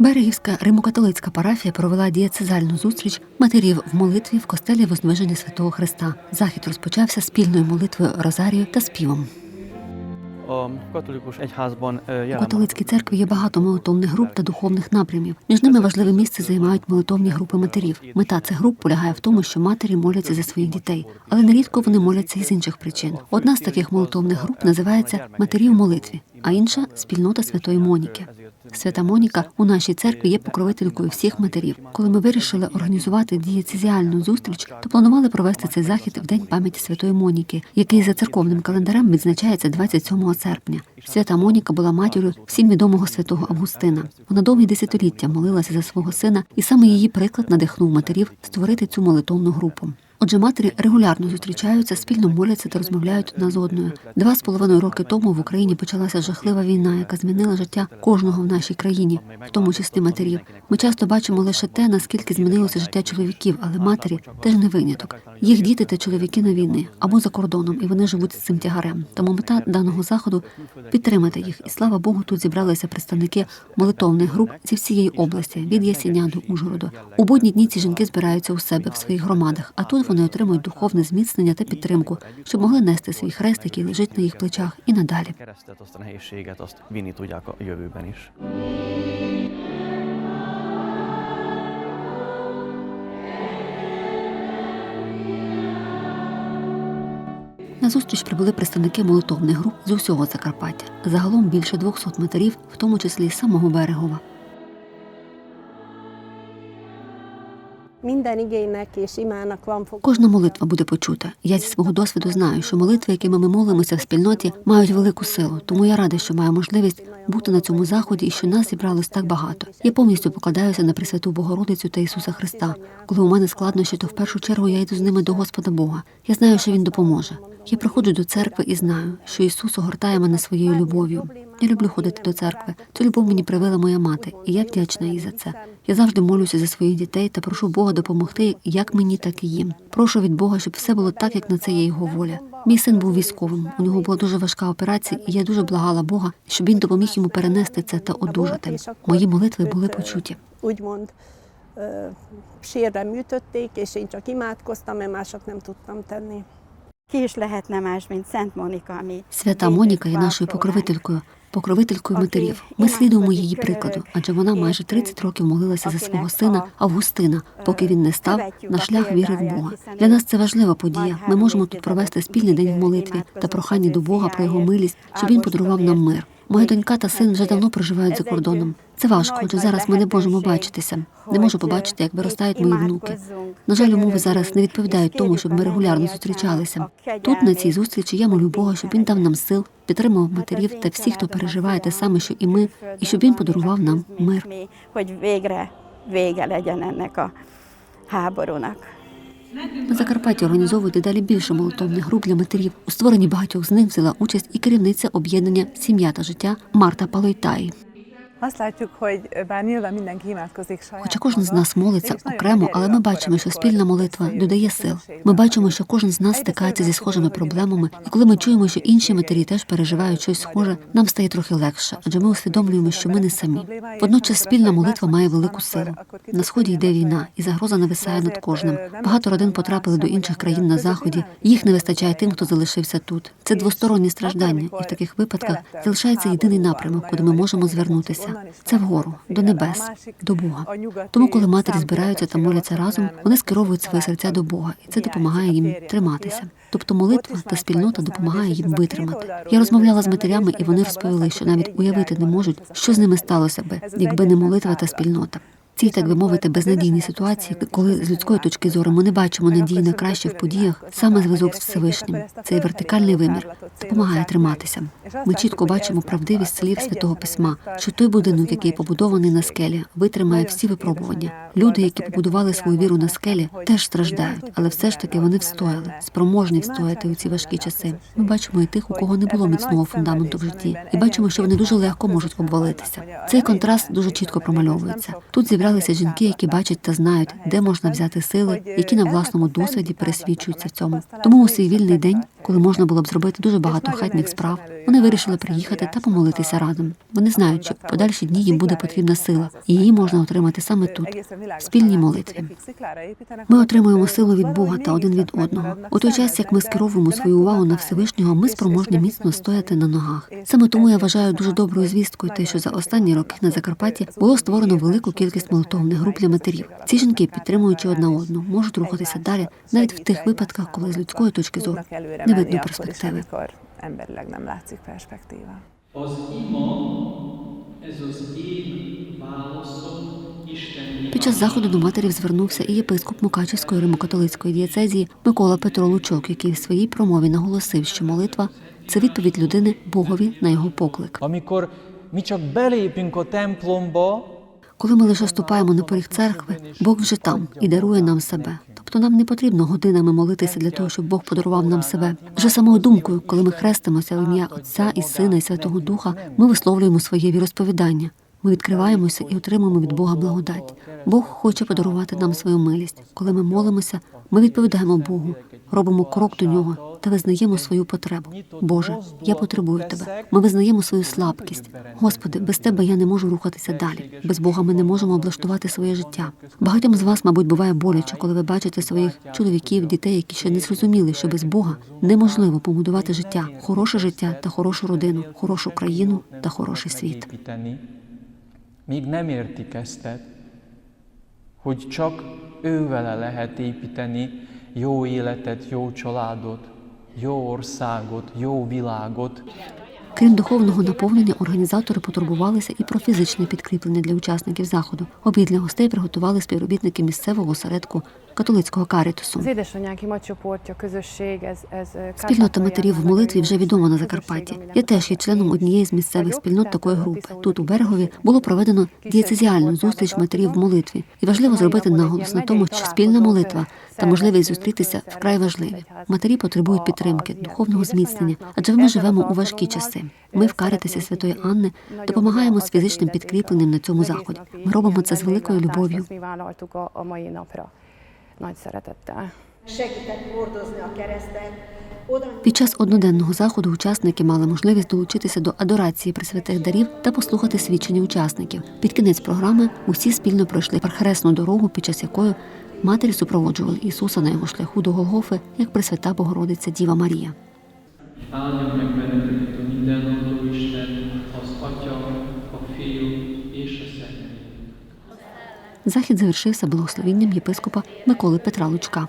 Берегівська римокатолицька парафія провела дієцезальну зустріч матерів в молитві в костелі Возниження Святого Христа. Захід розпочався спільною молитвою Розарію та співом. Ö, У католицькій церкві є багато молитовних груп та духовних напрямів. Між ними важливе місце займають молитовні групи матерів. Мета цих груп полягає в тому, що матері моляться за своїх дітей, але нерідко вони моляться із інших причин. Одна з таких молитовних груп називається Матері в молитві, а інша спільнота Святої Моніки. Свята Моніка у нашій церкві є покровителькою всіх матерів. Коли ми вирішили організувати дієцезіальну зустріч, то планували провести цей захід в день пам'яті Святої Моніки, який за церковним календарем відзначається 27 серпня. Свята Моніка була матір'ю всім відомого святого Августина. Вона довгі десятиліття молилася за свого сина, і саме її приклад надихнув матерів створити цю молитовну групу. Отже, матері регулярно зустрічаються, спільно моляться та розмовляють одна з одною. Два з половиною роки тому в Україні почалася жахлива війна, яка змінила життя кожного в нашій країні, в тому числі матерів. Ми часто бачимо лише те, наскільки змінилося життя чоловіків, але матері теж не виняток. Їх діти та чоловіки на війни або за кордоном, і вони живуть з цим тягарем. Тому мета даного заходу підтримати їх. І слава Богу, тут зібралися представники молитовних груп зі всієї області, від Ясеня до Ужгороду. У будні дні ці жінки збираються у себе в своїх громадах, а тут вони отримують духовне зміцнення та підтримку, щоб могли нести свій хрест, який лежить на їх плечах, і надалі. На зустріч прибули представники молитовних груп з усього Закарпаття. Загалом більше 200 матерів, в тому числі з самого Берегова. Кожна молитва буде почута. Я зі свого досвіду знаю, що молитви, якими ми молимося в спільноті, мають велику силу. Тому я рада, що маю можливість бути на цьому заході і що нас зібралось так багато. Я повністю покладаюся на Пресвяту Богородицю та Ісуса Христа. Коли у мене складнощі, то в першу чергу я йду з ними до Господа Бога. Я знаю, що Він допоможе. Я приходжу до церкви і знаю, що Ісус огортає мене своєю любов'ю. Я люблю ходити до церкви. Цю любов мені привела моя мати, і я вдячна їй за це. Я завжди молюся за своїх дітей та прошу Бога допомогти як мені, так і їм. Прошу від Бога, щоб все було так, як на це є його воля. Мій син був військовим. У нього була дуже важка операція, і я дуже благала Бога, щоб він допоміг йому перенести це та одужати. Мої молитви були почуті. Sírve műtötték, és én csak imádkoztam, mert mások nem tudtam tenni. Свята Моніка є нашою покровителькою, покровителькою матерів. Ми слідуємо її прикладу, адже вона майже 30 років молилася за свого сина Августина, поки він не став на шлях віри в Бога. Для нас це важлива подія. Ми можемо тут провести спільний день в молитві та проханні до Бога про його милість, щоб він подарував нам мир. Моя донька та син вже давно проживають за кордоном. Це важко, адже зараз ми не можемо бачитися. Не можу побачити, як виростають мої внуки. На жаль, умови зараз не відповідають тому, щоб ми регулярно зустрічалися. Тут на цій зустрічі я молю Бога, щоб він дав нам сил, підтримав матерів та всіх, хто переживає те саме, що і ми, і щоб він подарував нам мир. На Закарпатті організовують дедалі більше молотовних груп для матерів. У створенні багатьох з них взяла участь і керівниця об'єднання Сім'я та життя Марта Палойтай. Хоча кожен з нас молиться окремо, але ми бачимо, що спільна молитва додає сил. Ми бачимо, що кожен з нас стикається зі схожими проблемами, і коли ми чуємо, що інші матері теж переживають щось схоже, нам стає трохи легше, адже ми усвідомлюємо, що ми не самі. Водночас спільна молитва має велику силу. На сході йде війна, і загроза нависає над кожним. Багато родин потрапили до інших країн на заході. Їх не вистачає тим, хто залишився тут. Це двосторонні страждання, і в таких випадках залишається єдиний напрямок, куди ми можемо звернутися. Це вгору, до небес, до Бога. Тому, коли матері збираються та моляться разом, вони скеровують свої серця до Бога, і це допомагає їм триматися. Тобто молитва та спільнота допомагає їм витримати. Я розмовляла з матерями, і вони розповіли, що навіть уявити не можуть, що з ними сталося би, якби не молитва та спільнота. Цій, так би мовити, безнадійній ситуації, коли з людської точки зору ми не бачимо надії на краще в подіях, саме зв'язок з Всевишнім, цей вертикальний вимір допомагає триматися. Ми чітко бачимо правдивість слів святого письма, що той будинок, який побудований на скелі, витримає всі випробування. Люди, які побудували свою віру на скелі, теж страждають, але все ж таки вони встояли, спроможні встояти у ці важкі часи. Ми бачимо і тих, у кого не було міцного фундаменту в житті, і бачимо, що вони дуже легко можуть обвалитися. Цей контраст дуже чітко промальовується. Тут зібралися жінки, які бачать та знають, де можна взяти сили, які на власному досвіді пересвідчуються в цьому. Тому у свій вільний день, коли можна було б зробити дуже багато хатніх справ, Вони вирішили приїхати та помолитися разом. Вони знають, що в подальші дні їм буде потрібна сила, і її можна отримати саме тут, в спільній молитві. Ми отримуємо силу від Бога та один від одного. У той час, як ми скеровуємо свою увагу на Всевишнього, ми спроможні міцно стояти на ногах. Саме тому я вважаю дуже доброю звісткою те, що за останні роки на Закарпатті було створено велику кількість молитовних груп для матерів. Ці жінки, підтримуючи одна одну, можуть рухатися далі, навіть в тих випадках, коли з людської точки зору не видно перспективи. Emberileg nem látszik perspektíva. Az ima, ez az én válaszom Isten Під час заходу до матерів звернувся і єпископ Мукачівської римокатолицької дієцезії Микола Петро Лучок, який в своїй промові наголосив, що молитва це відповідь людини Богові на його поклик. Mi csak belépünk a templomba, Коли ми лише ступаємо на поріг церкви, Бог вже там і дарує нам себе. Тобто нам не потрібно годинами молитися для того, щоб Бог подарував нам себе. Вже самою думкою, коли ми хрестимося в ім'я Отця і Сина і Святого Духа, ми висловлюємо своє віросповідання. Ми відкриваємося і отримуємо від Бога благодать. Бог хоче подарувати нам свою милість. Коли ми молимося, ми відповідаємо Богу, робимо крок до нього та визнаємо свою потребу. Боже, я потребую тебе. Ми визнаємо свою слабкість. Господи, без тебе я не можу рухатися далі. Без Бога ми не можемо облаштувати своє життя. Багатьом з вас, мабуть, буває боляче, коли ви бачите своїх чоловіків, дітей, які ще не зрозуміли, що без Бога неможливо побудувати життя, хороше життя та хорошу родину, хорошу країну та хороший світ. hogy csak ővele lehet építeni jó életet, jó családot, jó országot, jó világot. Крім духовного наповнення, організатори потурбувалися і про фізичне підкріплення для учасників заходу. Обід для гостей приготували співробітники місцевого осередку католицького карітусу. Ez Спільнота матерів в молитві вже відома на Закарпатті. Я теж є членом однієї з місцевих спільнот такої групи. Тут у берегові було проведено дієцезіальну зустріч матерів в молитві, і важливо зробити наголос на тому, що спільна молитва та можливість зустрітися вкрай важливі. Матері потребують підтримки, духовного зміцнення, адже ми живемо у важкі часи. Ми в Карітасі Святої Анни допомагаємо з фізичним підкріпленням на цьому заході. Ми робимо це з великою любов'ю. Під час одноденного заходу учасники мали можливість долучитися до адорації присвятих дарів та послухати свідчення учасників. Під кінець програми усі спільно пройшли перехресну дорогу, під час якої матері супроводжували Ісуса на його шляху до Голгофи, як Пресвята Богородиця Діва Марія. Захід завершився благословінням єпископа Миколи Петра Лучка.